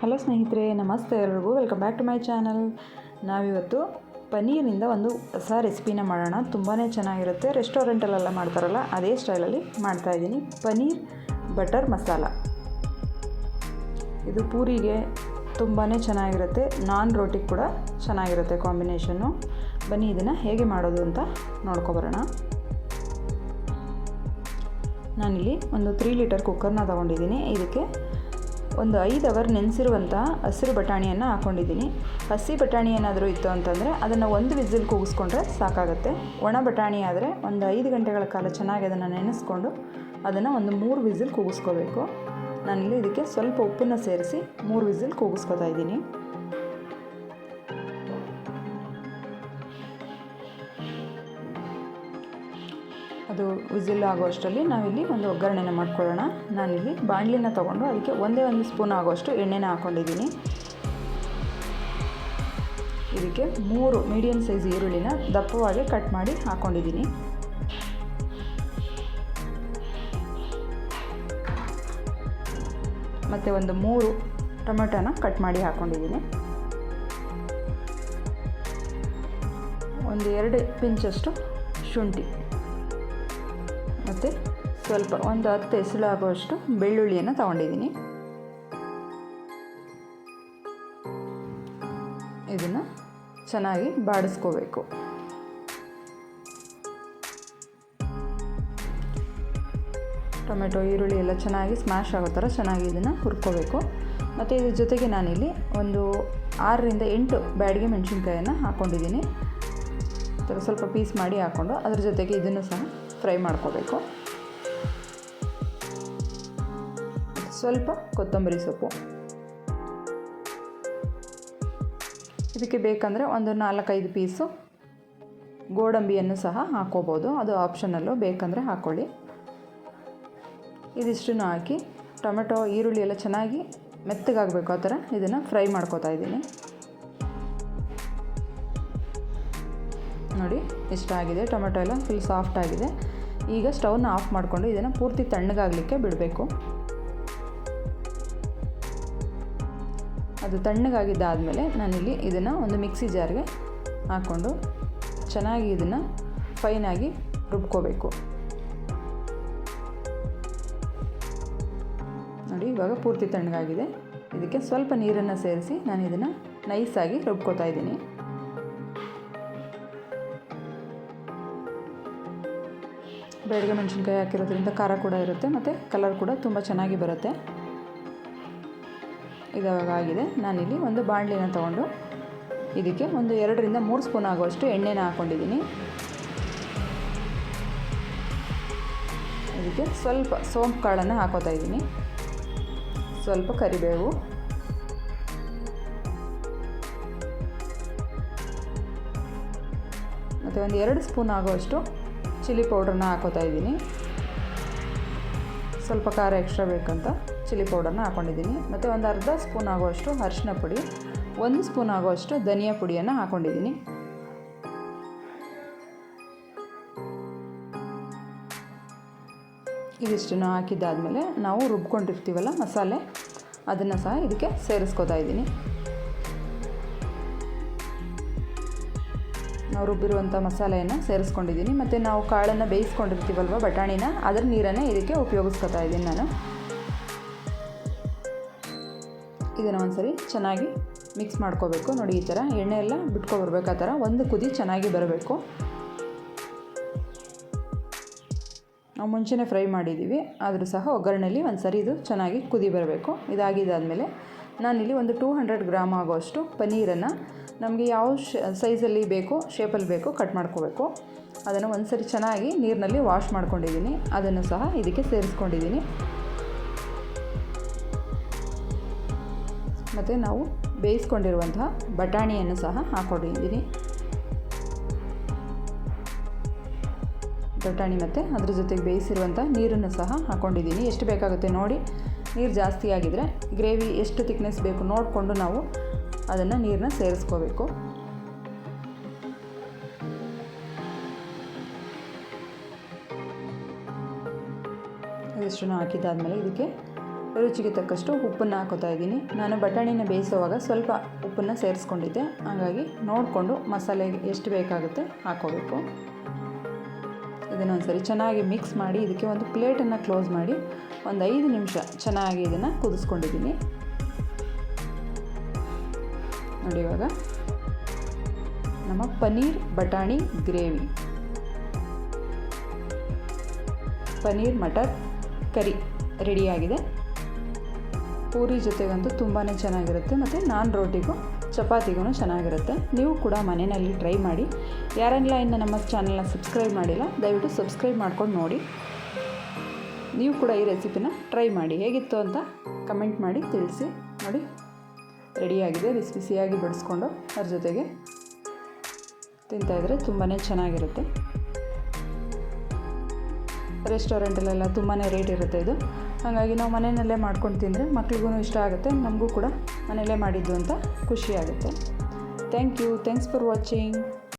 Hello ಸ್ನೇಹಿತರೆ, ನಮಸ್ತೆ ಎಲ್ರಿಗೂ welcome back to my channel ನಾವಿವತ್ತು ಪನ್ನೀರಿಂದ ಒಂದು ಹೊಸ ರೆಸಿಪಿನ ಮಾಡೋಣ. ತುಂಬಾ ಚೆನ್ನಾಗಿರುತ್ತೆ. ರೆಸ್ಟೋರೆಂಟಲ್ಲೆಲ್ಲ ಮಾಡ್ತಾರಲ್ಲ, ಅದೇ ಸ್ಟೈಲಲ್ಲಿ ಮಾಡ್ತಾಯಿದ್ದೀನಿ ಪನ್ನೀರ್ ಬಟರ್ ಮಸಾಲ. ಇದು ಪೂರಿಗೆ ತುಂಬಾ ಚೆನ್ನಾಗಿರುತ್ತೆ. ನಾನ್ ರೋಟಿ ಕೂಡ ಚೆನ್ನಾಗಿರುತ್ತೆ ಕಾಂಬಿನೇಷನ್ನು. ಬನ್ನಿ, ಇದನ್ನು ಹೇಗೆ ಮಾಡೋದು ಅಂತ ನೋಡ್ಕೊಬರೋಣ. ನಾನಿಲ್ಲಿ ಒಂದು ತ್ರೀ ಲೀಟರ್ ಕುಕ್ಕರ್ನ ತೊಗೊಂಡಿದ್ದೀನಿ. ಇದಕ್ಕೆ ಒಂದು ಐದು ಅವರ್ ನೆನೆಸಿರುವಂಥ ಹಸಿರು ಬಟಾಣಿಯನ್ನು ಹಾಕ್ಕೊಂಡಿದ್ದೀನಿ ಹಸಿ ಬಟಾಣಿ ಏನಾದರೂ ಇತ್ತು ಅಂತಂದರೆ ಅದನ್ನು ಒಂದು ವಿಸಿಲ್ ಕೂಗಿಸ್ಕೊಂಡ್ರೆ ಸಾಕಾಗುತ್ತೆ. ಒಣ ಬಟಾಣಿ ಆದರೆ ಒಂದು ಐದು ಗಂಟೆಗಳ ಕಾಲ ಚೆನ್ನಾಗಿ ಅದನ್ನು ನೆನೆಸ್ಕೊಂಡು ಅದನ್ನು ಒಂದು ಮೂರು ವಿಸಿಲ್ ಕೂಗಿಸ್ಕೋಬೇಕು. ನಾನಿಲ್ಲಿ ಇದಕ್ಕೆ ಸ್ವಲ್ಪ ಉಪ್ಪನ್ನು ಸೇರಿಸಿ ಮೂರು ವಿಸಿಲ್ ಕೂಗಿಸ್ಕೊತಾ ಇದ್ದೀನಿ. ಅದು ವಿಸಿಲ್ ಆಗೋಷ್ಟರಲ್ಲಿ ನಾವಿಲ್ಲಿ ಒಂದು ಒಗ್ಗರಣೆನ ಮಾಡ್ಕೊಳ್ಳೋಣ. ನಾನಿಲ್ಲಿ ಬಾಣಲಿನ ತೊಗೊಂಡು ಅದಕ್ಕೆ ಒಂದೇ ಒಂದು ಸ್ಪೂನ್ ಆಗೋಷ್ಟು ಎಣ್ಣೆನ ಹಾಕ್ಕೊಂಡಿದ್ದೀನಿ ಇದಕ್ಕೆ ಮೂರು ಮೀಡಿಯಮ್ ಸೈಜ್ ಈರುಳ್ಳಿನ ದಪ್ಪವಾಗಿ ಕಟ್ ಮಾಡಿ ಹಾಕ್ಕೊಂಡಿದ್ದೀನಿ ಮತ್ತು ಒಂದು ಮೂರು ಟೊಮೆಟೊನ ಕಟ್ ಮಾಡಿ ಹಾಕ್ಕೊಂಡಿದ್ದೀನಿ ಒಂದು ಎರಡು ಪಿಂಚಷ್ಟು ಶುಂಠಿ. ಮತ್ತು ಸ್ವಲ್ಪ ಒಂದು ಹತ್ತು ಹೆಸಳು ಆಗುವಷ್ಟು ಬೆಳ್ಳುಳ್ಳಿಯನ್ನು ತಗೊಂಡಿದ್ದೀನಿ. ಇದನ್ನು ಚೆನ್ನಾಗಿ ಬಾಡಿಸ್ಕೋಬೇಕು. ಟೊಮೆಟೊ, ಈರುಳ್ಳಿ ಎಲ್ಲ ಚೆನ್ನಾಗಿ ಸ್ಮ್ಯಾಶ್ ಆಗೋ ಥರ ಚೆನ್ನಾಗಿ ಇದನ್ನು ಹುರ್ಕೋಬೇಕು. ಮತ್ತು ಇದ್ರ ಜೊತೆಗೆ ನಾನಿಲ್ಲಿ ಒಂದು ಆರರಿಂದ ಎಂಟು ಬ್ಯಾಡಿಗೆ ಮೆಣಸಿನ್ಕಾಯನ್ನು ಹಾಕ್ಕೊಂಡಿದ್ದೀನಿ ಸ್ವಲ್ಪ ಪೀಸ್ ಮಾಡಿ ಹಾಕ್ಕೊಂಡು ಅದ್ರ ಜೊತೆಗೆ ಇದನ್ನು ಸಹ ಫ್ರೈ ಮಾಡ್ಕೋಬೇಕು. ಸ್ವಲ್ಪ ಕೊತ್ತಂಬರಿ ಸೊಪ್ಪು. ಇದಕ್ಕೆ ಬೇಕಂದರೆ ಒಂದು ನಾಲ್ಕೈದು ಪೀಸು ಗೋಡಂಬಿಯನ್ನು ಸಹ ಹಾಕೋಬೋದು. ಅದು ಆಪ್ಷನಲ್ಲು ಬೇಕಂದರೆ ಹಾಕ್ಕೊಳ್ಳಿ ಇದಿಷ್ಟನ್ನು ಹಾಕಿ ಟೊಮೆಟೊ, ಈರುಳ್ಳಿ ಎಲ್ಲ ಚೆನ್ನಾಗಿ ಮೆತ್ತಗಾಗಬೇಕು ಆ ಥರ ಇದನ್ನು ಫ್ರೈ ಮಾಡ್ಕೋತಾ ಇದ್ದೀನಿ. ನೋಡಿ, ಇಷ್ಟ ಆಗಿದೆ. ಟೊಮೆಟೊ ಎಲ್ಲ ಫುಲ್ ಸಾಫ್ಟ್ ಆಗಿದೆ. ಈಗ ಸ್ಟವ್ನ ಆಫ್ ಮಾಡಿಕೊಂಡು ಇದನ್ನು ಪೂರ್ತಿ ತಣ್ಣಗಾಗಲಿಕ್ಕೆ ಬಿಡಬೇಕು. ಅದು ತಣ್ಣಗಾಗಿದ್ದಾದಮೇಲೆ ನಾನಿಲ್ಲಿ ಇದನ್ನು ಒಂದು ಮಿಕ್ಸಿ ಜಾರ್ಗೆ ಹಾಕ್ಕೊಂಡು ಚೆನ್ನಾಗಿ ಇದನ್ನು ಫೈನಾಗಿ ರುಬ್ಕೋಬೇಕು. ನೋಡಿ, ಇವಾಗ ಪೂರ್ತಿ ತಣ್ಣಗಾಗಿದೆ. ಇದಕ್ಕೆ ಸ್ವಲ್ಪ ನೀರನ್ನು ಸೇರಿಸಿ ನಾನು ಇದನ್ನು ನೈಸಾಗಿ ರುಬ್ಕೋತಾ ಇದ್ದೀನಿ. ಬೇಡಿಗೆ ಮೆಣಸಿನ್ಕಾಯಿ ಹಾಕಿರೋದ್ರಿಂದ ಖಾರ ಕೂಡ ಇರುತ್ತೆ, ಮತ್ತು ಕಲರ್ ಕೂಡ ತುಂಬ ಚೆನ್ನಾಗಿ ಬರುತ್ತೆ. ಇದಾವಾಗ ಆಗಿದೆ. ನಾನಿಲ್ಲಿ ಒಂದು ಬಾಣಲಿನ ತೊಗೊಂಡು ಇದಕ್ಕೆ ಒಂದು ಎರಡರಿಂದ ಮೂರು ಸ್ಪೂನ್ ಆಗುವಷ್ಟು ಎಣ್ಣೆನ ಹಾಕ್ಕೊಂಡಿದ್ದೀನಿ ಇದಕ್ಕೆ ಸ್ವಲ್ಪ ಸೋಂಪು ಕಾಳನ್ನು ಹಾಕೋತಾ ಇದ್ದೀನಿ. ಸ್ವಲ್ಪ ಕರಿಬೇವು. ಮತ್ತು ಒಂದು ಎರಡು ಸ್ಪೂನ್ ಆಗುವಷ್ಟು ಚಿಲ್ಲಿ ಪೌಡ್ರನ್ನ ಹಾಕೋತಾ ಇದ್ದೀನಿ. ಸ್ವಲ್ಪ ಖಾರ ಎಕ್ಸ್ಟ್ರಾ ಬೇಕಂತ ಚಿಲ್ಲಿ ಪೌಡರ್ನ ಹಾಕ್ಕೊಂಡಿದ್ದೀನಿ ಮತ್ತು ಒಂದು ಅರ್ಧ ಸ್ಪೂನ್ ಆಗುವಷ್ಟು ಅರಿಶಿನ ಪುಡಿ, ಒಂದು ಸ್ಪೂನ್ ಆಗುವಷ್ಟು ಧನಿಯಾ ಪುಡಿಯನ್ನು ಹಾಕ್ಕೊಂಡಿದ್ದೀನಿ ಇದಿಷ್ಟನ್ನು ಹಾಕಿದ್ದಾದಮೇಲೆ ನಾವು ರುಬ್ಕೊಂಡಿರ್ತೀವಲ್ಲ ಮಸಾಲೆ, ಅದನ್ನು ಸಹ ಇದಕ್ಕೆ ಸೇರಿಸ್ಕೋತಾ ಇದ್ದೀನಿ. ನಾವು ರುಬ್ಬಿರುವಂಥ ಮಸಾಲೆಯನ್ನು ಸೇರಿಸ್ಕೊಂಡಿದ್ದೀನಿ ಮತ್ತು ನಾವು ಕಾಳನ್ನು ಬೇಯಿಸ್ಕೊಂಡಿರ್ತೀವಲ್ವ ಬಟಾಣಿನ, ಅದರ ನೀರನ್ನೇ ಇದಕ್ಕೆ ಉಪಯೋಗಿಸ್ಕೊತಾ ಇದ್ದೀನಿ ನಾನು. ಇದನ್ನು ಒಂದ್ಸರಿ ಚೆನ್ನಾಗಿ ಮಿಕ್ಸ್ ಮಾಡ್ಕೋಬೇಕು. ನೋಡಿ, ಈ ಥರ ಎಣ್ಣೆ ಎಲ್ಲ ಬಿಟ್ಕೊಬರ್ಬೇಕು. ಆ ಥರ ಒಂದು ಕುದಿ ಚೆನ್ನಾಗಿ ಬರಬೇಕು. ನಾವು ಮುಂಚೆನೇ ಫ್ರೈ ಮಾಡಿದ್ದೀವಿ ಆದರೂ ಸಹ ಒಗ್ಗರಣೆಯಲ್ಲಿ ಒಂದು ಸರಿ ಇದು ಚೆನ್ನಾಗಿ ಕುದಿ ಬರಬೇಕು. ಇದಾಗಿದ್ದಾದಮೇಲೆ ನಾನಿಲ್ಲಿ ಒಂದು ಟೂ ಹಂಡ್ರೆಡ್ ಗ್ರಾಮ್ ಆಗೋಷ್ಟು ಪನ್ನೀರನ್ನು ನಮಗೆ ಯಾವ ಸೈಜಲ್ಲಿ ಬೇಕೋ ಶೇಪಲ್ಲಿ ಬೇಕೋ ಕಟ್ ಮಾಡ್ಕೋಬೇಕು. ಅದನ್ನು ಒಂದು ಸರಿ ಚೆನ್ನಾಗಿ ನೀರಿನಲ್ಲಿ ವಾಶ್ ಮಾಡ್ಕೊಂಡಿದ್ದೀನಿ. ಅದನ್ನು ಸಹ ಇದಕ್ಕೆ ಸೇರಿಸ್ಕೊಂಡಿದ್ದೀನಿ. ಮತ್ತು ನಾವು ಬೇಯಿಸ್ಕೊಂಡಿರುವಂತಹ ಬಟಾಣಿಯನ್ನು ಸಹ ಹಾಕೊಂಡಿದ್ದೀನಿ. ಬಟಾಣಿ ಮತ್ತು ಅದ್ರ ಜೊತೆಗೆ ಬೇಯಿಸಿರುವಂಥ ನೀರನ್ನು ಸಹ ಹಾಕ್ಕೊಂಡಿದ್ದೀನಿ ಎಷ್ಟು ಬೇಕಾಗುತ್ತೆ ನೋಡಿ. ನೀರು ಜಾಸ್ತಿ ಆಗಿದರೆ ಗ್ರೇವಿ ಎಷ್ಟು ತಿಕ್ನೆಸ್ ಬೇಕು ನೋಡಿಕೊಂಡು ನಾವು ಅದನ್ನು ನೀರನ್ನ ಸೇರಿಸ್ಕೋಬೇಕು. ಇದಿಷ್ಟನ್ನು ಹಾಕಿದ್ದಾದಮೇಲೆ ಇದಕ್ಕೆ ರುಚಿಗೆ ತಕ್ಕಷ್ಟು ಉಪ್ಪನ್ನು ಹಾಕೋತಾ ಇದ್ದೀನಿ. ನಾನು ಬಟಾಣಿನ ಬೇಯಿಸುವಾಗ ಸ್ವಲ್ಪ ಉಪ್ಪನ್ನು ಸೇರಿಸ್ಕೊಂಡಿದ್ದೆ. ಹಾಗಾಗಿ ನೋಡಿಕೊಂಡು ಮಸಾಲೆ ಎಷ್ಟು ಬೇಕಾಗುತ್ತೆ ಹಾಕೋಬೇಕು. ಇದನ್ನು ಒಂದ್ಸರಿ ಚೆನ್ನಾಗಿ ಮಿಕ್ಸ್ ಮಾಡಿ, ಇದಕ್ಕೆ ಒಂದು ಪ್ಲೇಟನ್ನು ಕ್ಲೋಸ್ ಮಾಡಿ, ಒಂದು ಐದು ನಿಮಿಷ ಚೆನ್ನಾಗಿ ಇದನ್ನು ಕುದಿಸ್ಕೊಂಡಿದ್ದೀನಿ. ನೋಡಿ ಇವಾಗ, ನಮ್ಮ ಪನ್ನೀರ್ ಬಟಾಣಿ ಗ್ರೇವಿ. ಪನ್ನೀರ್, ಮಟರ್, ಕರಿ ರೆಡಿಯಾಗಿದೆ ಪೂರಿ ಜೊತೆಗಂತೂ ತುಂಬಾ ಚೆನ್ನಾಗಿರುತ್ತೆ ಮತ್ತು ನಾನ್ ರೋಟಿಗೂ ಚಪಾತಿಗೂ ಚೆನ್ನಾಗಿರುತ್ತೆ. ನೀವು ಕೂಡ ಮನೆಯಲ್ಲಿ ಟ್ರೈ ಮಾಡಿ. ಯಾರೆಲ್ಲ ಇನ್ನು ನಮ್ಮ ಚಾನಲ್ನ ಸಬ್ಸ್ಕ್ರೈಬ್ ಮಾಡಿಲ್ಲ, ದಯವಿಟ್ಟು ಸಬ್ಸ್ಕ್ರೈಬ್ ಮಾಡ್ಕೊಂಡು ನೋಡಿ. ನೀವು ಕೂಡ ಈ ರೆಸಿಪಿನ ಟ್ರೈ ಮಾಡಿ. ಹೇಗಿತ್ತು ಅಂತ ಕಮೆಂಟ್ ಮಾಡಿ ತಿಳಿಸಿ. ನೋಡಿ, ರೆಡಿಯಾಗಿದೆ, ಬಿಸಿ ಬಿಸಿಯಾಗಿ ಬಡಿಸ್ಕೊಂಡು ಅದ್ರ ಜೊತೆಗೆ ತಿಂತಾಯಿದ್ರೆ ತುಂಬಾ ಚೆನ್ನಾಗಿರುತ್ತೆ. ರೆಸ್ಟೋರೆಂಟಲ್ಲೆಲ್ಲ ತುಂಬಾ ರೇಟ್ ಇರುತ್ತೆ ಇದು. ಹಾಗಾಗಿ ನಾವು ಮನೆಯಲ್ಲೇ ಮಾಡ್ಕೊಂಡು ತಿಂದರೆ ಮಕ್ಳಿಗೂ ಇಷ್ಟ ಆಗುತ್ತೆ, ನಮಗೂ ಕೂಡ ಮನೆಯಲ್ಲೇ ಮಾಡಿದ್ದು ಅಂತ ಖುಷಿ ಆಗುತ್ತೆ. Thank you, thanks for watching.